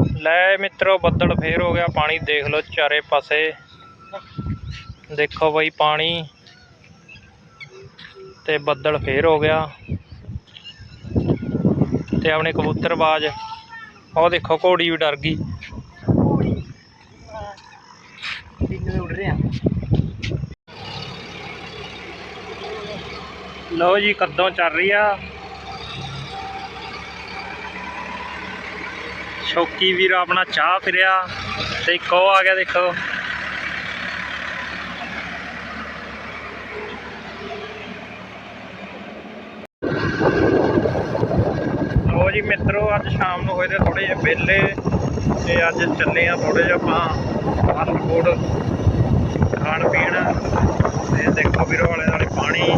ਲੈ ਮਿੱਤਰੋ, ਬੱਦਲ ਫੇਰ ਹੋ ਗਿਆ, ਪਾਣੀ ਦੇਖ ਲਓ ਚਾਰੇ ਪਾਸੇ। ਦੇਖੋ ਬਈ ਪਾਣੀ ਤੇ ਬੱਦਲ ਫੇਰ ਹੋ ਗਿਆ। ਤੇ ਆਪਣੇ ਕਬੂਤਰਬਾਜ ਉਹ ਦੇਖੋ ਘੋੜੀ ਵੀ ਡਰ ਗਈ। ਲਓ ਜੀ, ਕਦੋਂ ਚੱਲ ਰਹੀ ਆ। ਸ਼ੌਕੀ ਵੀਰ ਆਪਣਾ ਚਾਹ ਫਿਰਿਆ ਤੇ ਇੱਕ ਉਹ ਆ ਗਿਆ ਦੇਖੋ। ਲਓ ਜੀ ਮਿੱਤਰੋ, ਅੱਜ ਸ਼ਾਮ ਨੂੰ ਹੋਏ ਤੇ ਥੋੜੇ ਜਿਹੇ ਵਿਹਲੇ ਤੇ ਅੱਜ ਚੱਲੇ ਆ ਥੋੜੇ ਜਿਹਾ ਆਪਾਂ ਫਾਸਟ ਫੂਡ ਖਾਣ ਪੀਣ ਤੇ ਦੇਖੋ ਵੀਰੋ ਵਾਲੇ ਨਾਲੇ ਪਾਣੀ,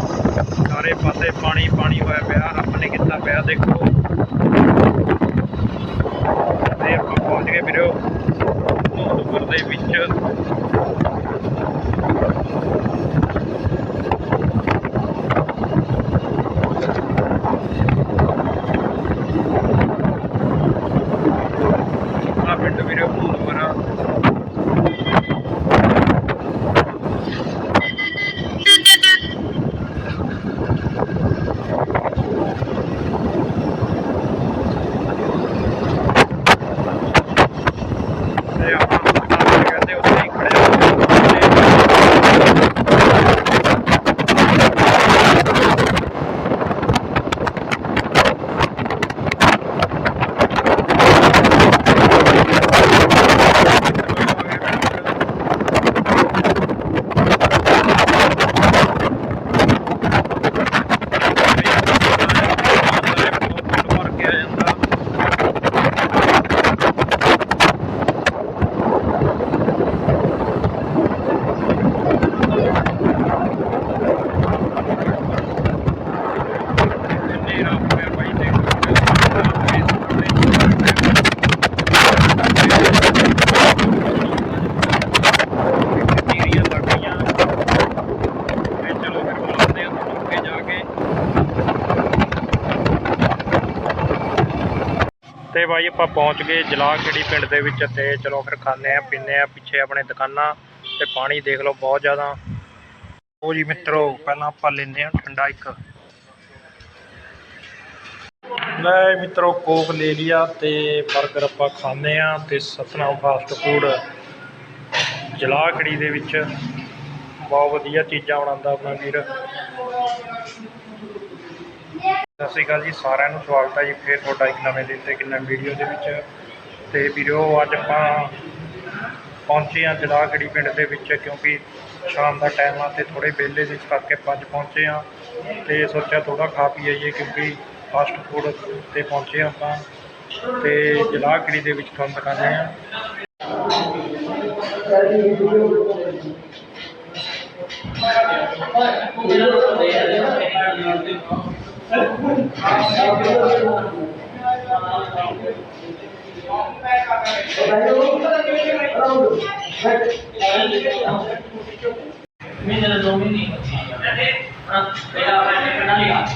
ਸਾਰੇ ਪਾਸੇ ਪਾਣੀ ਪਾਣੀ ਹੋਇਆ ਪਿਆ, ਰੱਬ ਨੇ ਕੀਤਾ ਪਿਆ, ਦੇਖੋ। ਤੇ ਆਪਾਂ ਪਹੁੰਚ ਗਏ ਵੀਰੋ ਮੋਹਤਪੁਰ ਦੇ ਵਿੱਚ ਆ ਪਿੰਡ ਵੀਰੋ ਮੋਹਤਪੁਰ ਆ ਤੇ ਆਪਾਂ ਦੁਕਾਨ ਕਹਿੰਦੇ ਉੱਥੇ ਹੀ ਖੜੇ ਜਾਂਦਾ ਹਨੇਰਾ ਹੋ ਗਿਆ ਬਾਈ ਤੀਰੀਆਂ ਲੱਗੀਆਂ ਤੇ ਚਲੋ ਫਿਰ ਮਿਲਦੇ ਹਾਂ ਤੁਹਾਨੂੰ ਅੱਗੇ ਜਾ ਕੇ ਤੇ ਬਾਈ ਆਪਾਂ ਪਹੁੰਚ ਗਏ ਜਲਾਖੜੀ ਪਿੰਡ ਦੇ ਵਿੱਚ ਤੇ ਚਲੋ ਫਿਰ ਖਾਂਦੇ ਆ ਪੀਂਦੇ ਆ ਪਿੱਛੇ ਆਪਣੇ ਦੁਕਾਨਾਂ ਤੇ ਪਾਣੀ ਦੇਖ ਲਓ ਬਹੁਤ ਜ਼ਿਆਦਾ। ਉਹ ਜੀ ਮਿੱਤਰੋ, ਪਹਿਲਾਂ ਆਪਾਂ ਲੈਂਦੇ ਆ ਠੰਡਾ ਇੱਕ। ਲੈ ਮਿੱਤਰੋ, ਕੋਕ ਲੈ ਲਿਆ ਤੇ 버ਗਰ ਆਪਾਂ ਖਾਂਦੇ ਆ ਤੇ ਸਤਨਾਮ ਫਾਸਟ ਫੂਡ ਜਲਾਖੜੀ ਦੇ ਵਿੱਚ। ਬਹੁਤ ਵਧੀਆ ਚੀਜ਼ਾਂ ਬਣਾਉਂਦਾ ਆਪਣਾ ਵੀਰ। ਸਤਿ ਸ਼੍ਰੀ ਅਕਾਲ ਜੀ, ਸਾਰਿਆਂ ਨੂੰ ਸਵਾਗਤ ਹੈ ਜੀ, ਫੇਰ ਤੁਹਾਡਾ ਇੱਕ ਨਵੇਂ ਦਿਨ ਤੇ ਇੱਕ ਨਵੀਂ ਵੀਡੀਓ ਦੇ ਵਿੱਚ। ਤੇ ਵੀਡੀਓ ਅੱਜ ਆਪਾਂ ਪਹੁੰਚੇ ਆ ਜਲਾਖੜੀ ਪਿੰਡ ਦੇ ਵਿੱਚ, ਕਿਉਂਕਿ ਸ਼ਾਮ ਦਾ ਟਾਈਮ ਆ ਤੇ ਥੋੜੇ ਵਿਹਲੇ ਦੇ ਇਸ ਕਰਕੇ ਪੰਜ ਪਹੁੰਚੇ ਆ ਤੇ ਸੋਚਿਆ ਥੋੜਾ ਖਾ ਪੀ ਆਈਏ, ਕਿਉਂਕਿ ਫਾਸਟ ਫੂਡ ਤੇ ਪਹੁੰਚੇ ਆ ਆਪਾਂ। ਤੇ ਜਲਾਖੜੀ ਦੇ ਵਿੱਚ ਤੁਹਾਨੂੰ ਦਿਖਾਉਂਦੇ ਆ ਮਹੀਨੇ ਦਾ ਦੋ ਮਹੀਨੇ ਹਾਂ ਪਹਿਲਾਂ ਪਹਿਲਾਂ ਲਿਆ